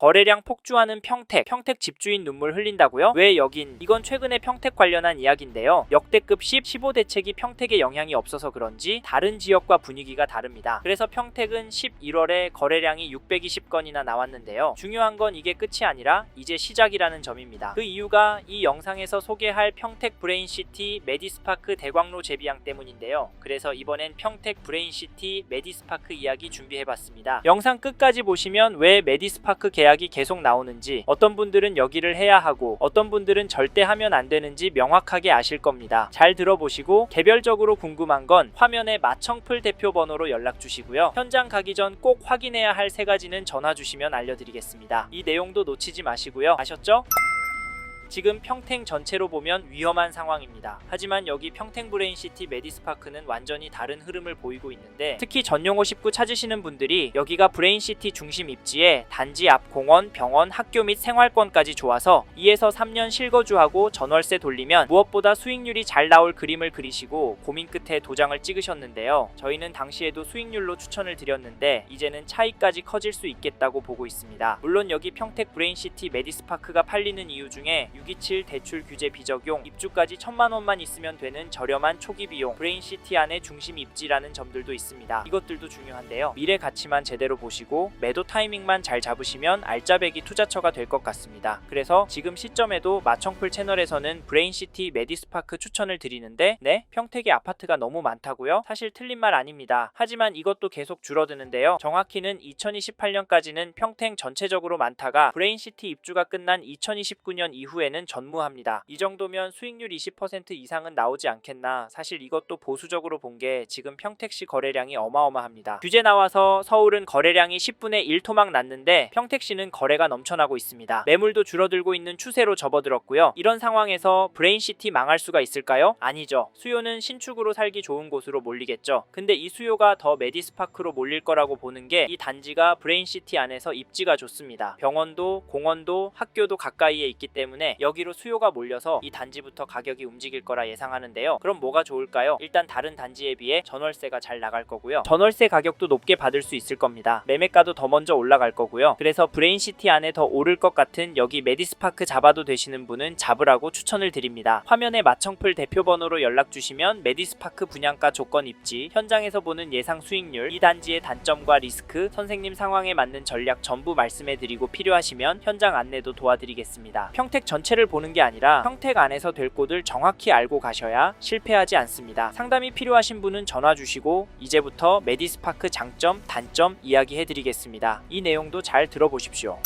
거래량 폭주하는 평택, 평택 집주인 눈물 흘린다고요? 왜 여긴? 이건 최근에 평택 관련한 이야기인데요. 역대급 10, 15 대책이 평택에 영향이 없어서 그런지 다른 지역과 분위기가 다릅니다. 그래서 평택은 11월에 거래량이 620건이나 나왔는데요. 중요한 건 이게 끝이 아니라 이제 시작이라는 점입니다. 그 이유가 이 영상에서 소개할 평택 브레인시티 메디스파크 대광로 재비양 때문인데요. 그래서 이번엔 평택 브레인시티 메디스파크 이야기 준비해봤습니다. 영상 끝까지 보시면 왜 메디스파크 계약 이 계속 나오는지 어떤 분들은 여기를 해야 하고 어떤 분들은 절대 하면 안 되는지 명확하게 아실 겁니다. 잘 들어보시고 개별적으로 궁금한 건 화면에 마청풀 대표 번호로 연락 주시고요. 현장 가기 전 꼭 확인해야 할 세 가지는 전화 주시면 알려드리겠습니다. 이 내용도 놓치지 마시고요. 아셨죠? 지금 평택 전체로 보면 위험한 상황입니다. 하지만 여기 평택 브레인시티 메디스파크는 완전히 다른 흐름을 보이고 있는데 특히 전용호 19 찾으시는 분들이 여기가 브레인시티 중심 입지에 단지 앞 공원, 병원, 학교 및 생활권까지 좋아서 2에서 3년 실거주하고 전월세 돌리면 무엇보다 수익률이 잘 나올 그림을 그리시고 고민 끝에 도장을 찍으셨는데요. 저희는 당시에도 수익률로 추천을 드렸는데 이제는 차이까지 커질 수 있겠다고 보고 있습니다. 물론 여기 평택 브레인시티 메디스파크가 팔리는 이유 중에 627 대출 규제 비적용 입주까지 천만 원만 있으면 되는 저렴한 초기 비용 브레인시티 안에 중심 입지라는 점들도 있습니다. 이것들도 중요한데요. 미래 가치만 제대로 보시고 매도 타이밍만 잘 잡으시면 알짜배기 투자처가 될 것 같습니다. 그래서 지금 시점에도 마청풀 채널에서는 브레인시티 메디스파크 추천을 드리는데 네? 평택에 아파트가 너무 많다고요? 사실 틀린 말 아닙니다. 하지만 이것도 계속 줄어드는데요. 정확히는 2028년까지는 평택 전체적으로 많다가 브레인시티 입주가 끝난 2029년 이후에 는 전무합니다. 이 정도면 수익률 20% 이상은 나오지 않겠나. 사실 이것도 보수적으로 본 게 지금 평택시 거래량이 어마어마합니다. 규제 나와서 서울은 거래량이 10분의 1 토막 났는데 평택시는 거래가 넘쳐나고 있습니다. 매물도 줄어들고 있는 추세로 접어들었고요. 이런 상황에서 브레인시티 망할 수가 있을까요? 아니죠. 수요는 신축으로 살기 좋은 곳으로 몰리겠죠. 근데 이 수요가 더 메디스파크로 몰릴 거라고 보는 게 이 단지가 브레인시티 안에서 입지가 좋습니다. 병원도 공원도 학교도 가까이에 있기 때문에 여기로 수요가 몰려서 이 단지부터 가격이 움직일 거라 예상하는데요. 그럼 뭐가 좋을까요? 일단 다른 단지에 비해 전월세가 잘 나갈 거고요. 전월세 가격도 높게 받을 수 있을 겁니다. 매매가도 더 먼저 올라갈 거고요. 그래서 브레인시티 안에 더 오를 것 같은 여기 메디스파크 잡아도 되시는 분은 잡으라고 추천을 드립니다. 화면에 마청풀 대표 번호로 연락 주시면 메디스파크 분양가 조건 입지, 현장에서 보는 예상 수익률, 이 단지의 단점과 리스크, 선생님 상황에 맞는 전략 전부 말씀해 드리고 필요하시면 현장 안내도 도와드리겠습니다. 평택 전체 를 보는 게 아니라 평택 안에서 될 곳을 정확히 알고 가셔야 실패하지 않습니다. 상담이 필요하신 분은 전화 주시고 이제부터 메디스파크 장점, 단점 이야기해 드리겠습니다. 이 내용도 잘 들어보십시오.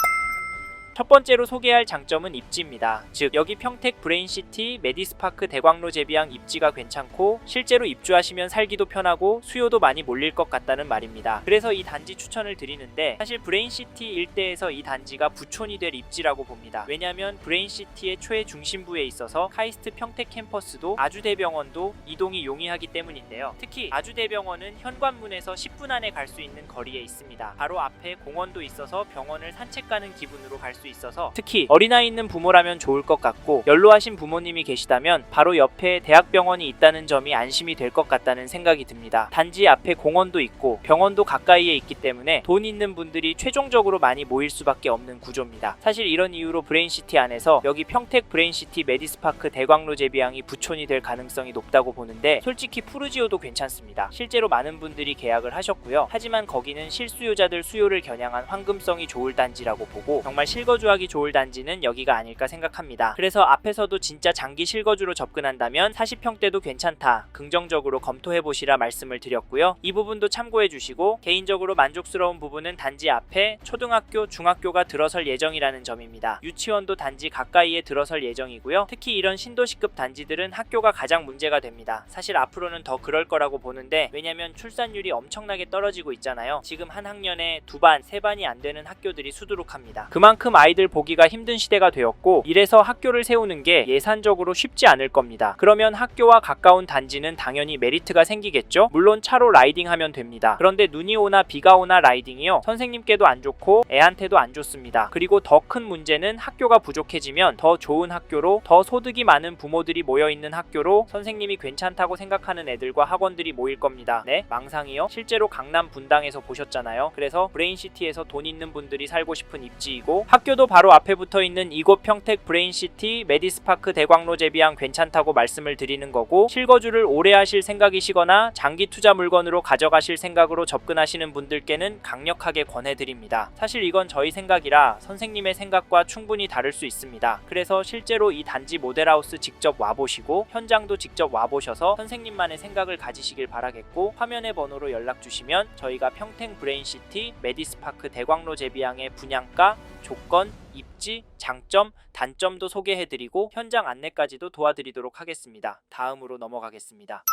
첫 번째로 소개할 장점은 입지입니다. 즉 여기 평택 브레인시티 메디스파크 대광로 제비양 입지가 괜찮고 실제로 입주하시면 살기도 편하고 수요도 많이 몰릴 것 같다는 말입니다. 그래서 이 단지 추천을 드리는데 사실 브레인시티 일대에서 이 단지가 부촌이 될 입지라고 봅니다. 왜냐하면 브레인시티의 최 중심부에 있어서 카이스트 평택 캠퍼스도 아주대병원도 이동이 용이하기 때문인데요. 특히 아주대병원은 현관문에서 10분 안에 갈 수 있는 거리에 있습니다. 바로 앞에 공원도 있어서 병원을 산책 가는 기분으로 갈 수 있어서 특히 어린아이 있는 부모라면 좋을 것 같고 연로하신 부모님이 계시다면 바로 옆에 대학병원이 있다는 점이 안심이 될 것 같다는 생각이 듭니다. 단지 앞에 공원도 있고 병원도 가까이에 있기 때문에 돈 있는 분들이 최종적으로 많이 모일 수밖에 없는 구조입니다. 사실 이런 이유로 브레인시티 안에서 여기 평택 브레인시티 메디스파크 대광로 제비양이 부촌이 될 가능성이 높다고 보는데 솔직히 푸르지오도 괜찮습니다. 실제로 많은 분들이 계약을 하셨고요. 하지만 거기는 실수요자들 수요를 겨냥한 황금성이 좋을 단지라고 보고 정말 실거 주하기 좋을 단지는 여기가 아닐까 생각합니다. 그래서 앞에서도 진짜 장기 실거주로 접근한다면 40평대도 괜찮다. 긍정적으로 검토해 보시라 말씀을 드렸고요. 이 부분도 참고해 주시고 개인적으로 만족스러운 부분은 단지 앞에 초등학교, 중학교가 들어설 예정이라는 점입니다. 유치원도 단지 가까이에 들어설 예정이고요. 특히 이런 신도시급 단지들은 학교가 가장 문제가 됩니다. 사실 앞으로는 더 그럴 거라고 보는데 왜냐면 출산율이 엄청나게 떨어지고 있잖아요. 지금 한 학년에 두 반, 세 반이 안 되는 학교들이 수두룩합니다. 그만큼 아이들 보기가 힘든 시대가 되었고 이래서 학교를 세우는 게 예산적으로 쉽지 않을 겁니다. 그러면 학교와 가까운 단지는 당연히 메리트가 생기겠죠? 물론 차로 라이딩하면 됩니다. 그런데 눈이 오나 비가 오나 라이딩이요. 선생님께도 안 좋고 애한테도 안 좋습니다. 그리고 더 큰 문제는 학교가 부족해지면 더 좋은 학교로 더 소득이 많은 부모들이 모여 있는 학교로 선생님이 괜찮다고 생각하는 애들과 학원들이 모일 겁니다. 네? 망상이요? 실제로 강남 분당에서 보셨잖아요. 그래서 브레인시티에서 돈 있는 분들이 살고 싶은 입지이고 학교도 바로 앞에 붙어 있는 이곳 평택 브레인시티 메디스파크 대광로 제비항 괜찮다고 말씀을 드리는 거고 실거주를 오래 하실 생각이시거나 장기 투자 물건으로 가져가실 생각으로 접근하시는 분들께는 강력하게 권해드립니다. 사실 이건 저희 생각이라 선생님의 생각과 충분히 다를 수 있습니다. 그래서 실제로 이 단지 모델하우스 직접 와보시고 현장도 직접 와보셔서 선생님만의 생각을 가지시길 바라겠고 화면의 번호로 연락 주시면 저희가 평택 브레인시티 메디스파크 대광로 제비항의 분양가, 조건, 입지, 장점, 단점도 소개해드리고 현장 안내까지도 도와드리도록 하겠습니다. 다음으로 넘어가겠습니다.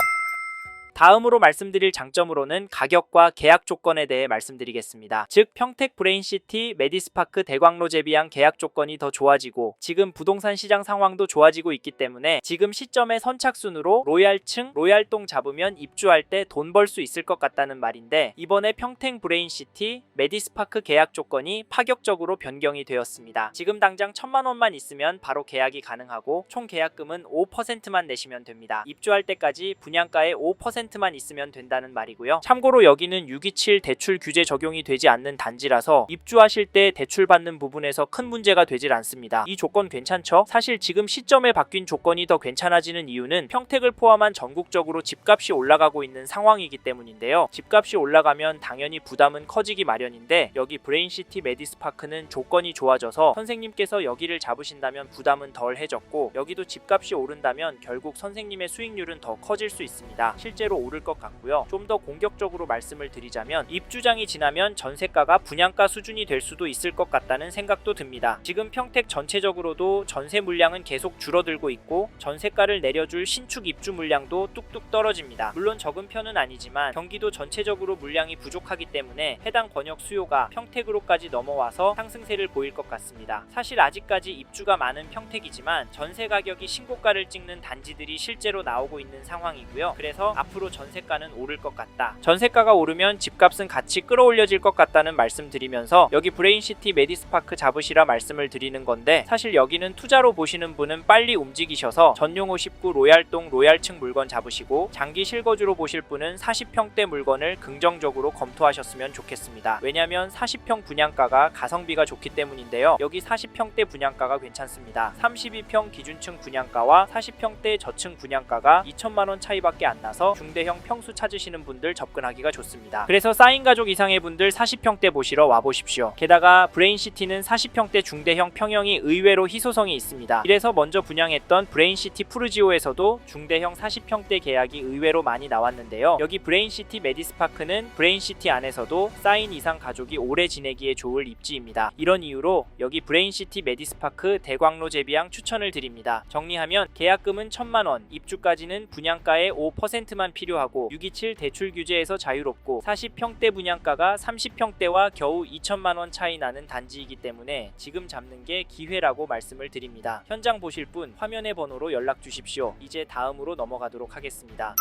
다음으로 말씀드릴 장점으로는 가격과 계약 조건에 대해 말씀드리겠습니다. 즉 평택 브레인시티 메디스파크 대광로 제비항 계약 조건이 더 좋아지고 지금 부동산 시장 상황도 좋아지고 있기 때문에 지금 시점에 선착순으로 로얄층, 로얄동 잡으면 입주할 때 돈 벌 수 있을 것 같다는 말인데 이번에 평택 브레인시티 메디스파크 계약 조건이 파격적으로 변경이 되었습니다. 지금 당장 천만 원만 있으면 바로 계약이 가능하고 총 계약금은 5%만 내시면 됩니다. 입주할 때까지 분양가의 5%만 있으면 된다는 말이고요. 참고로 여기는 627 대출 규제 적용이 되지 않는 단지라서 입주하실 때 대출 받는 부분에서 큰 문제가 되질 않습니다. 이 조건 괜찮죠? 사실 지금 시점에 바뀐 조건이 더 괜찮아지는 이유는 평택을 포함한 전국적으로 집값이 올라가고 있는 상황이기 때문인데요. 집값이 올라가면 당연히 부담은 커지기 마련인데 여기 브레인시티 메디스파크는 조건이 좋아져서 선생님께서 여기를 잡으신다면 부담은 덜 해졌고 여기도 집값이 오른다면 결국 선생님의 수익률은 더 커질 수 있습니다. 실제로 오를 것 같고요. 좀 더 공격적으로 말씀을 드리자면 입주장이 지나면 전세가가 분양가 수준이 될 수도 있을 것 같다는 생각도 듭니다. 지금 평택 전체적으로도 전세 물량은 계속 줄어들고 있고 전세가를 내려줄 신축 입주 물량도 뚝뚝 떨어집니다. 물론 적은 편은 아니지만 경기도 전체적으로 물량이 부족하기 때문에 해당 권역 수요가 평택으로까지 넘어와서 상승세를 보일 것 같습니다. 사실 아직까지 입주가 많은 평택이지만 전세 가격이 신고가를 찍는 단지들이 실제로 나오고 있는 상황이고요. 그래서 앞으로 전세가는 오를 것 같다. 전세가가 오르면 집값은 같이 끌어올려질 것 같다는 말씀드리면서 여기 브레인시티 메디스파크 잡으시라 말씀을 드리는 건데 사실 여기는 투자로 보시는 분은 빨리 움직이셔서 전용 59 로얄동 로얄층 물건 잡으시고 장기 실거주로 보실 분은 40평대 물건을 긍정적으로 검토하셨으면 좋겠습니다. 왜냐하면 40평 분양가가 가성비가 좋기 때문인데요. 여기 40평대 분양가가 괜찮습니다. 32평 기준층 분양가와 40평대 저층 분양가가 2천만 원 차이밖에 안 나서 중 대형 평수 찾으시는 분들 접근하기가 좋습니다. 그래서 쌓인 가족 이상의 분들 40평대 보시러 와 보십시오. 게다가 브레인시티는 40평대 중대형 평형이 의외로 희소성이 있습니다. 이래서 먼저 분양했던 브레인시티 푸르지오에서도 중대형 40평대 계약이 의외로 많이 나왔는데요. 여기 브레인시티 메디스파크는 브레인시티 안에서도 쌓인 이상 가족이 오래 지내기에 좋을 입지입니다. 이런 이유로 여기 브레인시티 메디스파크 대광로 제비항 추천을 드립니다. 정리하면 계약금은 1천만 원, 입주까지는 분양가의 5%만 필요하고 627 대출 규제에서 자유롭고 40평대 분양가가 30평대와 겨우 2천만 원 차이 나는 단지이기 때문에 지금 잡는 게 기회라고 말씀을 드립니다. 현장 보실 분 화면의 번호로 연락 주십시오. 이제 다음으로 넘어가도록 하겠습니다.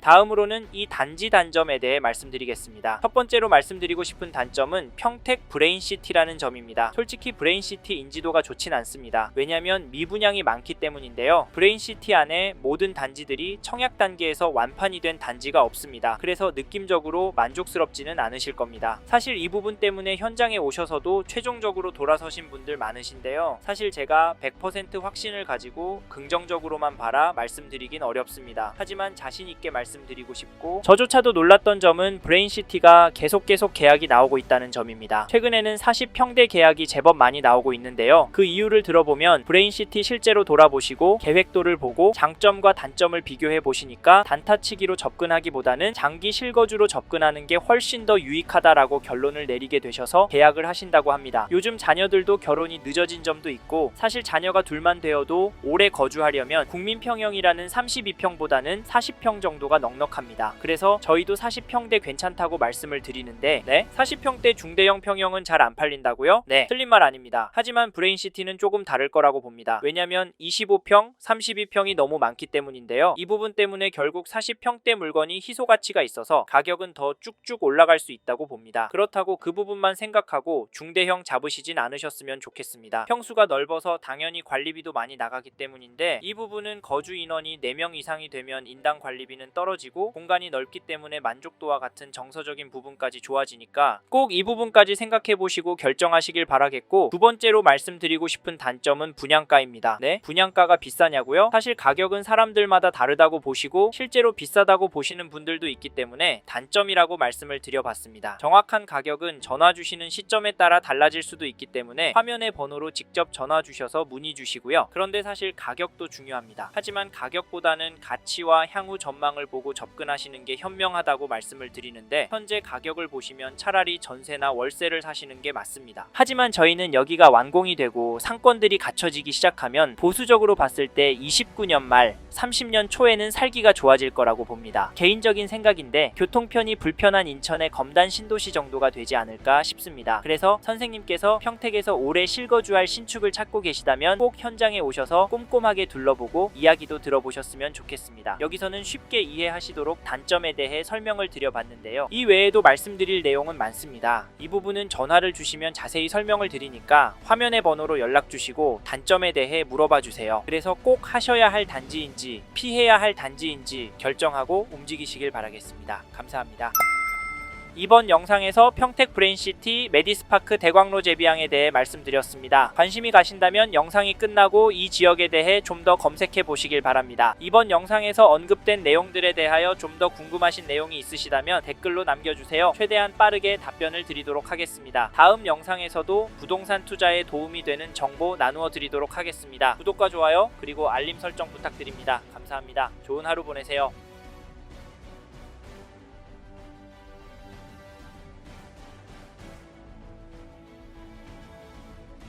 다음으로는 이 단지 단점에 대해 말씀드리겠습니다. 첫 번째로 말씀드리고 싶은 단점은 평택 브레인시티라는 점입니다. 솔직히 브레인시티 인지도가 좋진 않습니다. 왜냐면 미분양이 많기 때문인데요. 브레인시티 안에 모든 단지들이 청약 단계에서 완판이 된 단지가 없습니다. 그래서 느낌적으로 만족스럽지는 않으실 겁니다. 사실 이 부분 때문에 현장에 오셔서도 최종적으로 돌아서신 분들 많으신데요. 사실 제가 100% 확신을 가지고 긍정적으로만 바라 말씀드리긴 어렵습니다. 하지만 자신 있게 말씀 드리고 싶고 저조차도 놀랐던 점은 브레인시티가 계속 계속 계약이 나오고 있다는 점입니다. 최근에는 40평대 계약이 제법 많이 나오고 있는데요. 그 이유를 들어보면 브레인시티 실제로 돌아보시고 계획도를 보고 장점과 단점을 비교해 보시니까 단타치기로 접근하기보다는 장기 실거주로 접근하는 게 훨씬 더 유익하다라고 결론을 내리게 되셔서 계약을 하신다고 합니다. 요즘 자녀들도 결혼이 늦어진 점도 있고 사실 자녀가 둘만 되어도 오래 거주하려면 국민평형이라는 32평보다는 40평 정도가 물가가 넉넉합니다. 그래서 저희도 40평대 괜찮다고 말씀을 드리는데 네? 40평대 중대형 평형은 잘 안 팔린다고요? 네, 틀린 말 아닙니다. 하지만 브레인시티는 조금 다를 거라고 봅니다. 왜냐면 25평, 32평이 너무 많기 때문인데요. 이 부분 때문에 결국 40평대 물건이 희소 가치가 있어서 가격은 더 쭉쭉 올라갈 수 있다고 봅니다. 그렇다고 그 부분만 생각하고 중대형 잡으시진 않으셨으면 좋겠습니다. 평수가 넓어서 당연히 관리비도 많이 나가기 때문인데 이 부분은 거주 인원이 4명 이상이 되면 인당 관리비는 떨어 지고 공간이 넓기 때문에 만족도와 같은 정서적인 부분까지 좋아지니까 꼭 이 부분까지 생각해 보시고 결정하시길 바라겠고 두 번째로 말씀드리고 싶은 단점은 분양가입니다. 네? 분양가가 비싸냐고요? 사실 가격은 사람들마다 다르다고 보시고 실제로 비싸다고 보시는 분들도 있기 때문에 단점이라고 말씀을 드려봤습니다. 정확한 가격은 전화 주시는 시점에 따라 달라질 수도 있기 때문에 화면의 번호로 직접 전화 주셔서 문의 주시고요. 그런데 사실 가격도 중요합니다. 하지만 가격보다는 가치와 향후 전망을 보고 접근하시는 게 현명하다고 말씀을 드리는데 현재 가격을 보시면 차라리 전세나 월세를 사시는 게 맞습니다. 하지만 저희는 여기가 완공이 되고 상권들이 갖춰지기 시작하면 보수적으로 봤을 때 29년 말 30년 초에는 살기가 좋아질 거라고 봅니다. 개인적인 생각인데 교통편이 불편한 인천의 검단 신도시 정도가 되지 않을까 싶습니다. 그래서 선생님께서 평택에서 오래 실거주할 신축을 찾고 계시다면 꼭 현장에 오셔서 꼼꼼하게 둘러보고 이야기도 들어보셨으면 좋겠습니다. 여기서는 쉽게 이해하시도록 단점에 대해 설명을 드려봤는데요. 이 외에도 말씀드릴 내용은 많습니다. 이 부분은 전화를 주시면 자세히 설명을 드리니까 화면의 번호로 연락 주시고 단점에 대해 물어봐 주세요. 그래서 꼭 하셔야 할 단지인지 피해야 할 단지인지 결정하고 움직이시길 바라겠습니다. 감사합니다. 이번 영상에서 평택 브레인시티 메디스파크 대광로 제비항에 대해 말씀드렸습니다. 관심이 가신다면 영상이 끝나고 이 지역에 대해 좀 더 검색해 보시길 바랍니다. 이번 영상에서 언급된 내용들에 대하여 좀 더 궁금하신 내용이 있으시다면 댓글로 남겨주세요. 최대한 빠르게 답변을 드리도록 하겠습니다. 다음 영상에서도 부동산 투자에 도움이 되는 정보 나누어 드리도록 하겠습니다. 구독과 좋아요 그리고 알림 설정 부탁드립니다. 감사합니다. 좋은 하루 보내세요.